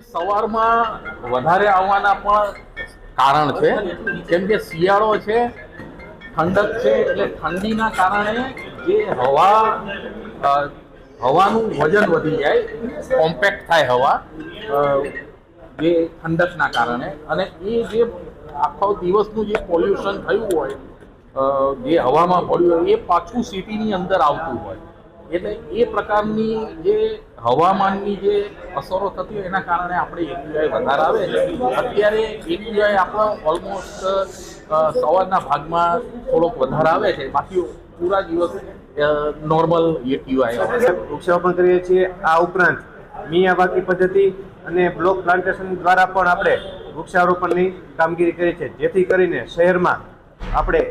સવારમાં વધારે આવવાના પણ કારણ છે. કેમ કે શિયાળો છે, ઠંડક છે, એટલે ઠંડીના કારણે જે હવા હવાનું વજન વધી જાય કોમ્પેક્ટ થાય હવા જે ઠંડકના કારણે. અને એ જે આખો દિવસનું જે પોલ્યુશન થયું હોય જે હવામાં ભળ્યું હોય, એ પાછું સિટીની અંદર આવતું હોય. એટલે એ પ્રકારની જે હવામાનની જે અસરો થતી હોય એના કારણે આપણે એપીઆઈ વધારે આવે છે. અત્યારે એપીઆઈ આપણો ઓલમોસ્ટ સવારના ભાગમાં થોડોક વધારે આવે છે. બાકી પૂરા દિવસ નોર્મલ એપીઆઈ વૃક્ષારોપણ કરીએ છીએ આ ઉપરાંત મિયાવાકી પદ્ધતિ અને બ્લોક પ્લાન્ટેશન દ્વારા પણ આપણે વૃક્ષારોપણની કામગીરી કરી છે. જેથી કરીને શહેરમાં આપણે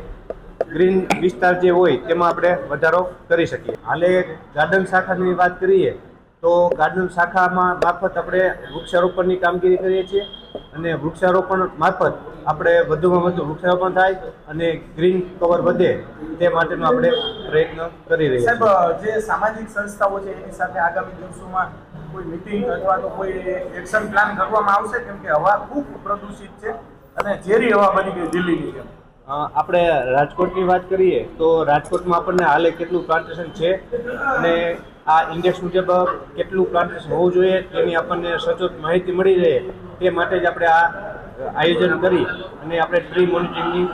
ગ્રીન વિસ્તાર જે હોય તેમાં આપણે વધારો કરી શકીએ. હાલે ગાર્ડન શાખાની વાત કરીએ તો ગાર્ડન શાખામાં મારફત આપણે વૃક્ષારોપણની કામગીરી કરીએ છીએ અને વૃક્ષારોપણ મારફત આપણે વધુમાં વધુ વૃક્ષારોપણ થાય અને ગ્રીન કવર વધે તે માટેનો આપણે પ્રયત્ન કરી રહ્યા છીએ. સાહેબ જે સામાજિક સંસ્થાઓ છે એની સાથે આગામી દિવસોમાં કોઈ મિટિંગ અથવા તો કોઈ એક્શન પ્લાન કરવામાં આવશે? કેમ કે હવા ખૂબ પ્રદૂષિત છે અને ઝેરી હવા બની ગઈ દિલ્હીની જેમ. આપણે રાજકોટની વાત કરીએ તો રાજકોટમાં આપણને હાલે કેટલું પ્લાન્ટેશન છે અને આ ઇન્ડેક્સ મુજબ કેટલું પ્લાન્ટેશન હોવું જોઈએ તેની આપણને સચોટ માહિતી મળી રહે તે માટે જ આપણે આ આયોજન કરી અને આપણે ટ્રી મોનિટરિંગની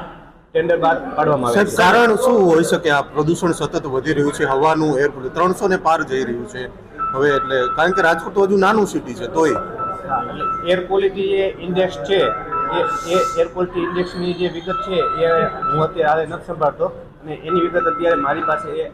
ટેન્ડર બાદ પાડવામાં આવે કારણ શું હોઈ શકે? આ પ્રદૂષણ સતત વધી રહ્યું છે હવાનું એર ત્રણસો ને પાર જઈ રહ્યું છે. હવે એટલે કારણ કે રાજકોટ તો હજુ નાનું સિટી છે તોય. એર ક્વોલિટી જે ઇન્ડેક્સ છે. એ એ એર ક્વોલિટી ઇન્ડેક્સની જે વિગત છે, એ હું અત્યારે હાલે નથી સંભાળતો. અને એની વિગત અત્યારે મારી પાસે એ